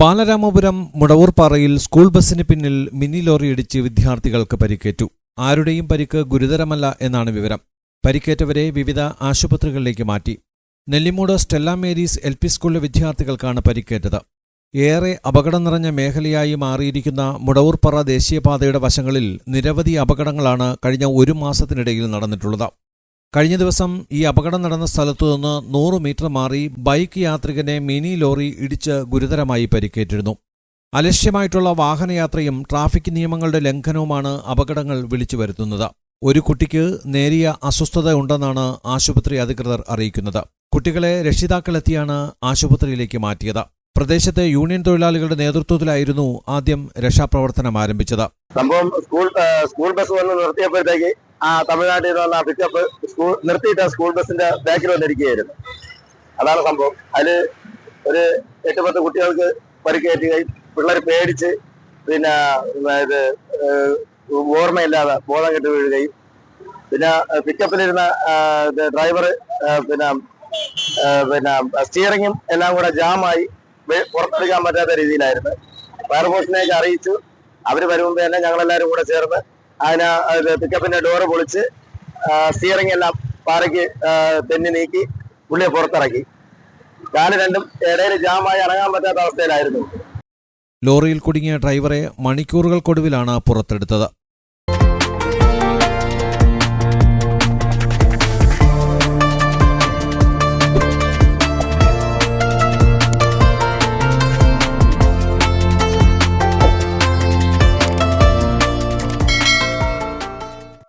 Balaramapuram മുടവൂർപ്പാറയിൽ school ബസ്സിന് പിന്നിൽ mini lorry ഇടിച്ച് വിദ്യാർത്ഥികൾക്ക് പരിക്കേറ്റു. ആരുടെയും പരിക്ക് ഗുരുതരമല്ല എന്നാണ് വിവരം. പരിക്കേറ്റവരെ വിവിധ ആശുപത്രികളിലേക്ക് മാറ്റി. Nellimood Stella Mary's L P സ്കൂളിലെ വിദ്യാർത്ഥികൾക്കാണ് പരിക്കേറ്റത്. ഏറെ അപകടം നിറഞ്ഞ മേഖലയായി മാറിയിരിക്കുന്ന മുടവൂർപ്പാറ ദേശീയപാതയുടെ വശങ്ങളിൽ നിരവധി അപകടങ്ങളാണ് കഴിഞ്ഞ ഒരു മാസത്തിനിടയിൽ നടന്നിട്ടുള്ളത്. കഴിഞ്ഞ ദിവസം ഈ അപകടം നടന്ന സ്ഥലത്തു നിന്ന് നൂറ് മീറ്റർ മാറി ബൈക്ക് യാത്രികനെ മിനി ലോറി ഇടിച്ച് ഗുരുതരമായി പരിക്കേറ്റിരുന്നു. അലക്ഷ്യമായിട്ടുള്ള വാഹനയാത്രയും ട്രാഫിക് നിയമങ്ങളുടെ ലംഘനവുമാണ് അപകടങ്ങൾ വിളിച്ചു വരുത്തുന്നത്. ഒരു കുട്ടിക്ക് നേരിയ അസ്വസ്ഥത ഉണ്ടെന്നാണ് ആശുപത്രി അധികൃതർ അറിയിക്കുന്നത്. കുട്ടികളെ രക്ഷിതാക്കളെത്തിയാണ് ആശുപത്രിയിലേക്ക് മാറ്റിയത്. പ്രദേശത്തെ യൂണിയൻ തൊഴിലാളികളുടെ നേതൃത്വത്തിലായിരുന്നു ആദ്യം രക്ഷാപ്രവർത്തനം ആരംഭിച്ചത്. സംഭവം സ്കൂൾ സ്കൂൾ ബസ് വന്ന് നിർത്തിയപ്പോഴത്തേക്ക് ആ തമിഴ്നാട്ടിൽ നിന്ന് വന്ന പിക്കപ്പ് സ്കൂൾ നിർത്തിയിട്ട് സ്കൂൾ ബസ്സിന്റെ ബാക്കിൽ വന്നിരിക്കുകയായിരുന്നു. അതാണ് സംഭവം. അതിൽ ഒരു എട്ട് പത്ത് കുട്ടികൾക്ക് പരിക്കേറ്റുകയും പിള്ളേർ പേടിച്ച് പിന്നെ ഏഹ്, ഓർമ്മയില്ലാതെ ബോധം കെട്ട് വീഴുകയും. പിന്നെ പിക്കപ്പിലിരുന്ന ഡ്രൈവർ പിന്നെ പിന്നെ സ്റ്റിയറിങ്ങും എല്ലാം കൂടെ ജാമായി പുറത്തെടുക്കാൻ പറ്റാത്ത രീതിയിലായിരുന്നു. ഫയർഫോഴ്സിനെയൊക്കെ അറിയിച്ചു. അവർ വരുമ്പോൾ തന്നെ ഞങ്ങളെല്ലാവരും കൂടെ ചേർന്ന് അതിന് അത് പിക്കപ്പിന്റെ ഡോറ് പൊളിച്ച് സ്റ്റിയറിംഗ് എല്ലാം പാറയ്ക്ക് തെന്നി നീക്കി പുള്ളിയെ പുറത്തിറക്കി. കാൽ രണ്ടും ഇടയിൽ ജാമായി ഇറങ്ങാൻ പറ്റാത്ത അവസ്ഥയിലായിരുന്നു. ലോറിയിൽ കുടുങ്ങിയ ഡ്രൈവറെ മണിക്കൂറുകൾക്കൊടുവിലാണ് പുറത്തെടുത്തത്.